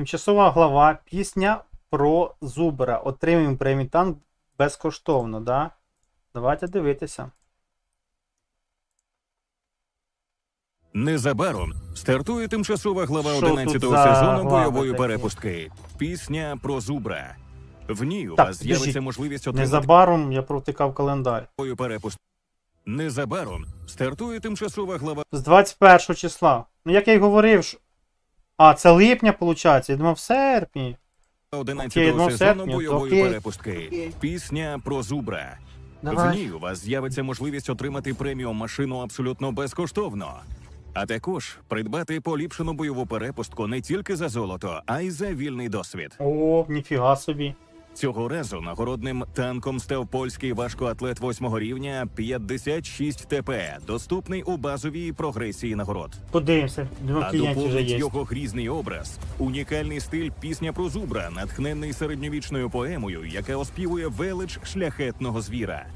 Тимчасова глава. Пісня про Зубра. Отримуємо премітант безкоштовно, да? Давайте дивитися. Незабаром стартує тимчасова глава Що 11-го тут за сезону глави бойової такі? перепустки. Пісня про зубра. В ній у Так, вас з'явиться підождіть. можливість отримати Незабаром я провтикав календар. бойову перепустку. Незабаром стартує тимчасова глава З 21 числа. Ну, як я й говорив, що... А, це липня, виходить. Я думав, в серпні. 11-го Окей, ну, сезону серпня, бойової окей. перепустки. Пісня про зубра. В Давай. ній у вас з'явиться можливість отримати преміум машину абсолютно безкоштовно. А також придбати поліпшену бойову перепустку не тільки за золото, а й за вільний досвід. О, ніфіга собі. Цього разу нагородним танком став польський важкоатлет 8 рівня 56 ТП, доступний у базовій прогресії нагород. Подивимося, А вже доповнить є. його грізний образ, унікальний стиль пісня про зубра, натхненний середньовічною поемою, яка оспівує велич шляхетного звіра.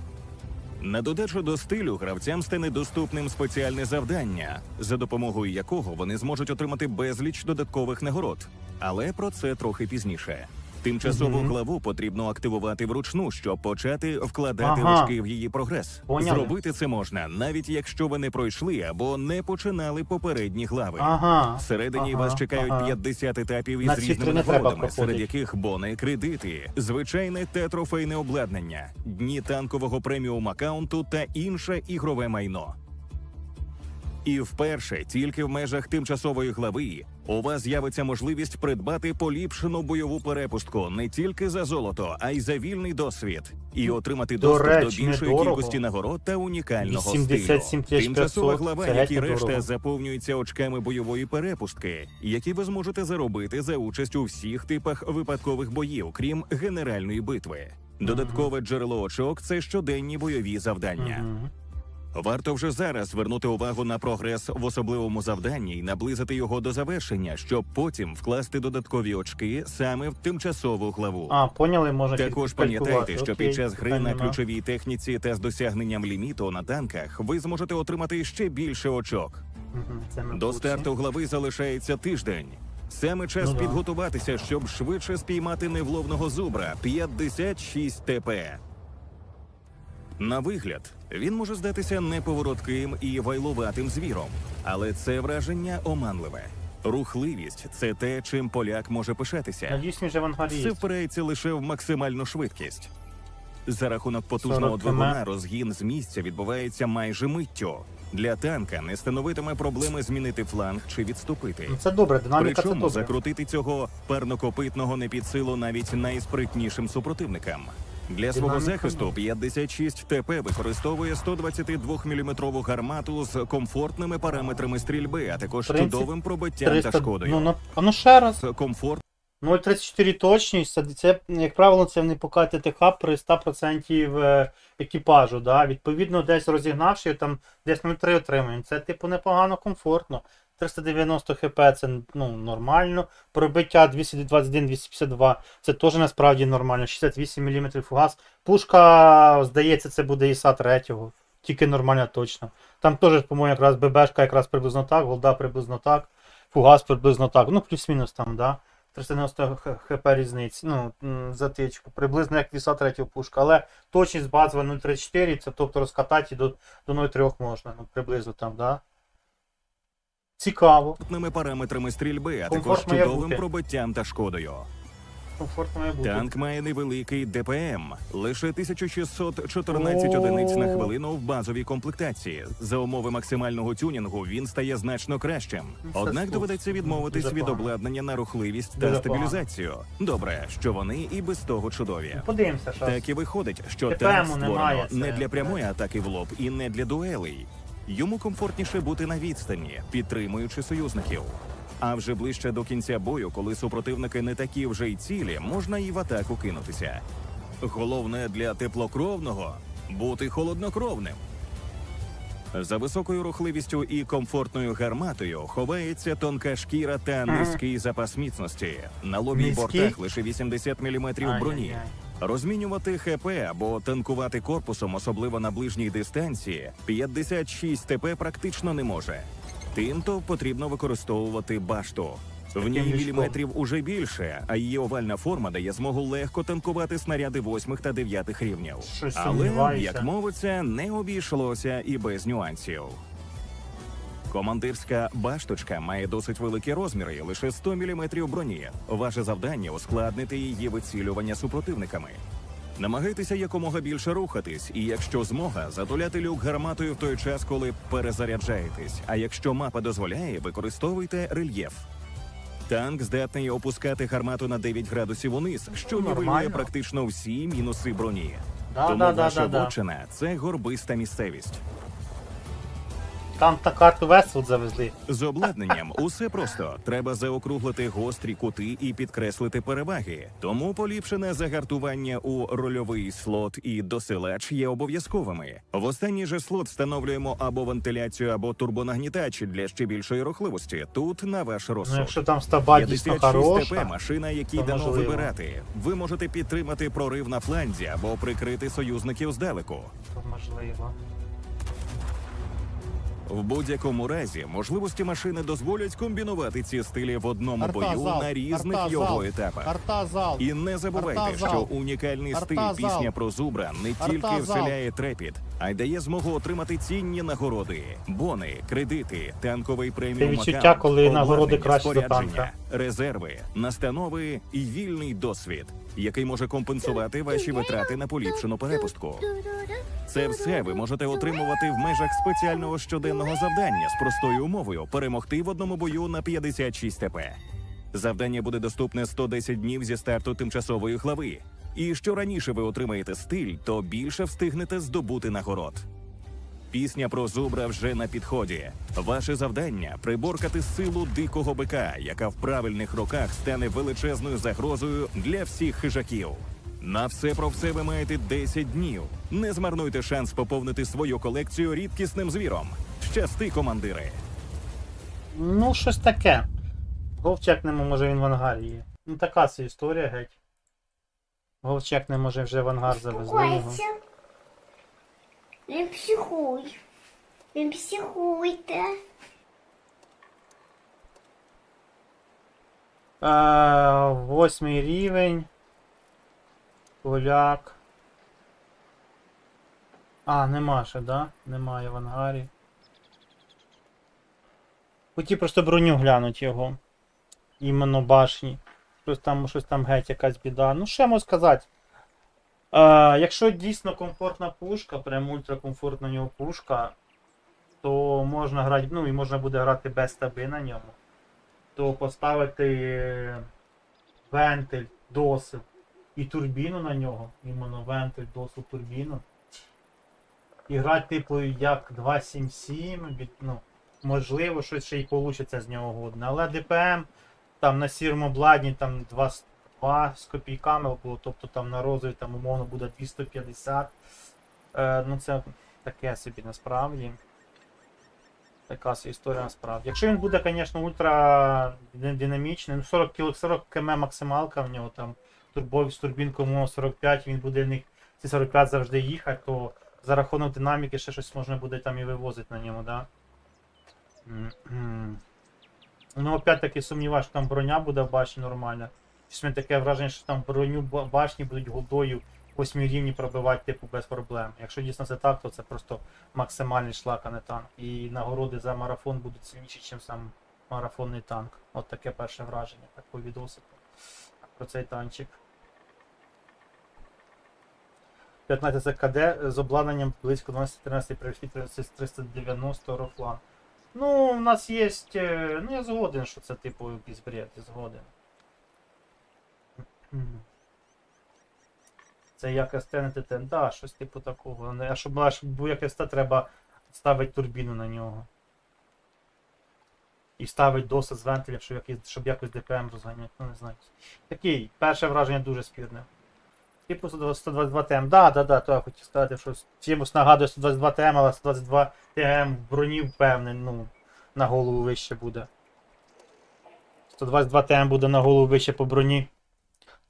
На додачу до стилю гравцям стане доступним спеціальне завдання, за допомогою якого вони зможуть отримати безліч додаткових нагород. Але про це трохи пізніше. Тимчасову Мгм. главу потрібно активувати вручну, щоб почати вкладати Ага. очки в її прогрес. Поняли. Зробити це можна, навіть якщо ви не пройшли або не починали попередні глави. Ага. Всередині ага, вас чекають ага. 50 етапів із ці різними нагородами, серед яких бони, кредити, звичайне та трофейне обладнання, дні танкового преміум аккаунту та інше ігрове майно. І вперше, тільки в межах тимчасової глави, у вас з'явиться можливість придбати поліпшену бойову перепустку не тільки за золото, а й за вільний досвід, і отримати До доступ речі, до більшої недорого. кількості нагород та унікального 87 стилю. Тимчасова глава, як і решта, недорого. заповнюється очками бойової перепустки, які ви зможете заробити за участь у всіх типах випадкових боїв, крім генеральної битви. Додаткове джерело очок це щоденні бойові завдання. Мгм. Варто вже зараз звернути увагу на прогрес в особливому завданні і наблизити його до завершення, щоб потім вкласти додаткові очки саме в тимчасову главу. А, поняли, можна Також пам'ятайте, що під час гри на ключовій техніці та з досягненням ліміту на танках ви зможете отримати ще більше очок. Це До старту глави залишається тиждень. Саме час Ну підготуватися, щоб швидше спіймати невловного зубра 56 ТП. На вигляд він може здатися неповоротким і вайлуватим звіром, але це враження оманливе. Рухливість це те, чим поляк може пишатися. Надіюсь, він же Це авангардіст. впирається лише в максимальну швидкість. За рахунок потужного 40 км. двигуна розгін з місця відбувається майже миттю. Для танка не становитиме проблеми змінити фланг чи відступити. Ну, Це добре, динаміка це Причому добре. закрутити цього парнокопитного не під силу навіть найспритнішим супротивникам. Для свого захисту ну. 56 ТП використовує 122 мм гармату з комфортними параметрами стрільби, а також 30, чудовим пробиттям та шкодою. Ну, на... А ну ще раз. Комфорт 0,34 точність, це, це, як правило, це не покати ТХ при 100% е, екіпажу. Да? Відповідно, десь розігнавши, там десь 0,3 отримуємо. Це, типу, непогано, комфортно. 390 хп це ну, нормально. Пробиття 221-252 це теж насправді нормально. 68 мм фугас. Пушка, здається, це буде ІСа 3 тільки нормально точно. Там теж, по-моєму, якраз ББшка якраз приблизно так, голда приблизно так, фугас приблизно так. Ну, плюс-мінус там, да. 390 хп різниці, ну, затичку, приблизно як віса третього пушка, але точність базова 0,34, це тобто розкатати до, до 0,3 можна, ну, приблизно там, да. Цікаво, комфортними параметрами стрільби, а також Комфорт має чудовим бути. пробиттям та шкодою. комфортно має бути. Танк має невеликий ДПМ, лише 1614 О. одиниць на хвилину в базовій комплектації. За умови максимального тюнінгу він стає значно кращим. Це Однак слух. доведеться відмовитись Дуже від погано. обладнання на рухливість Дуже та стабілізацію. Добре, що вони і без того чудові. Подивимося, що. Так і виходить, що ТПМу танк створено немає, це- не для прямої атаки в лоб і не для дуелей. Йому комфортніше бути на відстані, підтримуючи союзників. А вже ближче до кінця бою, коли супротивники не такі вже й цілі, можна і в атаку кинутися. Головне для теплокровного бути холоднокровним. За високою рухливістю і комфортною гарматою ховається тонка шкіра та низький запас міцності. На лобі бортах лише 80 мм броні. Розмінювати ХП або танкувати корпусом, особливо на ближній дистанції, 56 ТП практично не може. Тимто потрібно використовувати башту. В ній міліметрів уже більше, а її овальна форма дає змогу легко танкувати снаряди восьмих та дев'ятих рівнів. Але, як мовиться, не обійшлося і без нюансів. Командирська башточка має досить великі розміри, лише 100 мм броні. Ваше завдання ускладнити її вицілювання супротивниками. Намагайтеся якомога більше рухатись, і якщо змога, затуляти люк гарматою в той час, коли перезаряджаєтесь. А якщо мапа дозволяє, використовуйте рельєф. Танк здатний опускати гармату на 9 градусів униз, що нівелює практично всі мінуси броні. Да, Тому да, ваша да, да. вотчина – це горбиста місцевість. Там та карту Вествуд завезли. З обладнанням усе просто. Треба заокруглити гострі кути і підкреслити переваги. Тому поліпшене загартування у рольовий слот і досилач є обов'язковими. В останній же слот встановлюємо або вентиляцію, або турбонагнітач для ще більшої рухливості. Тут на ваш Ну, якщо там стаба дійсно 56 ТП хороша, машина, якій дано можливо. вибирати. Ви можете підтримати прорив на фланзі або прикрити союзників здалеку. то можливо. В будь-якому разі можливості машини дозволять комбінувати ці стилі в одному Арта, бою на різних арта, його етапах. Арта зал. І не забувайте, Арта, що унікальний Арта, стиль залп. пісня про зубра не Арта, тільки вселяє трепіт, а й дає змогу отримати цінні нагороди, бони, кредити, танковий преміум відчуття, коли нагороди краще за танка. резерви, настанови і вільний досвід, який може компенсувати ваші витрати на поліпшену перепустку. Це все ви можете отримувати в межах спеціального щоденного завдання з простою умовою перемогти в одному бою на 56 ТП. Завдання буде доступне 110 днів зі старту тимчасової глави. І що раніше ви отримаєте стиль, то більше встигнете здобути нагород. Пісня про зубра вже на підході. Ваше завдання приборкати силу дикого бика, яка в правильних руках стане величезною загрозою для всіх хижаків. На все про все ви маєте 10 днів. Не змарнуйте шанс поповнити свою колекцію рідкісним звіром. Щасти, командири! Ну, щось таке. Говчекнемо, може він в ангарі є. Ну така це історія геть. Говчекне, може вже в ангар завезли його. Не психуй. Не психуйте. Е, восьмий рівень. Поляк. А, нема ще, да? Немає в ангарі. Хотів просто броню глянуть його. Іменно башні. Щось там, щось там геть якась біда. Ну, що я сказати? Е, якщо дійсно комфортна пушка, прям ультракомфортна у нього пушка, то можна грати, ну і можна буде грати без стаби на ньому то поставити вентиль, досил і турбіну на нього, іменно вентиль, досил, турбіну. І грати, типу, як 277, ну, можливо, щось ще й вийде з нього годне. Але ДПМ там на сірому обладні там 2, 2 з копійками було, тобто там на розові там умовно буде 250. Е, ну це таке собі насправді. Така історія насправді. Якщо він буде, звісно, ультра динамічний, ну 40 кіл, 40 км максималка в нього там турбові з турбінкою умовно 45, він буде в них ці 45 завжди їхати, то за рахунок динаміки ще щось можна буде там і вивозити на ньому, да? Ну, опять-таки сумніваюся, що там броня буде в башні нормальна. Щось таке враження, що там броню башні будуть голдою восьмі рівні пробивати, типу, без проблем. Якщо дійсно це так, то це просто максимальний шлак, а не танк. І нагороди за марафон будуть сильніші, ніж сам марафонний танк. От таке перше враження, так по відосику про цей танчик. 15 КД з обладнанням близько 12-13 привід 390 рофлан. Ну, у нас є. е, Ну, я згоден, що це типу якийсь бред, я згоден. Це як СТ не ТТ. Да, щось типу такого. А щоб, а щоб був як СТ, треба ставити турбіну на нього. І ставити досить з вентилів, щоб якось, щоб якось ДПМ розганяти. Ну не знаю. Такий, перше враження дуже спірне. Типу 122 ТМ. Да, да, да, то я хотів сказати, що чимось нагадує 122 ТМ, але 122 ТМ в броні впевнений, ну, на голову вище буде. 122 ТМ буде на голову вище по броні.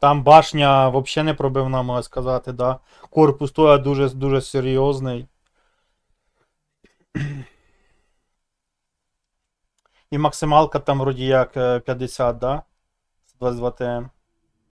Там башня взагалі не пробивна, можна сказати, да. Корпус той дуже, дуже серйозний. І максималка там вроді як е, 50, да? 22 ТМ.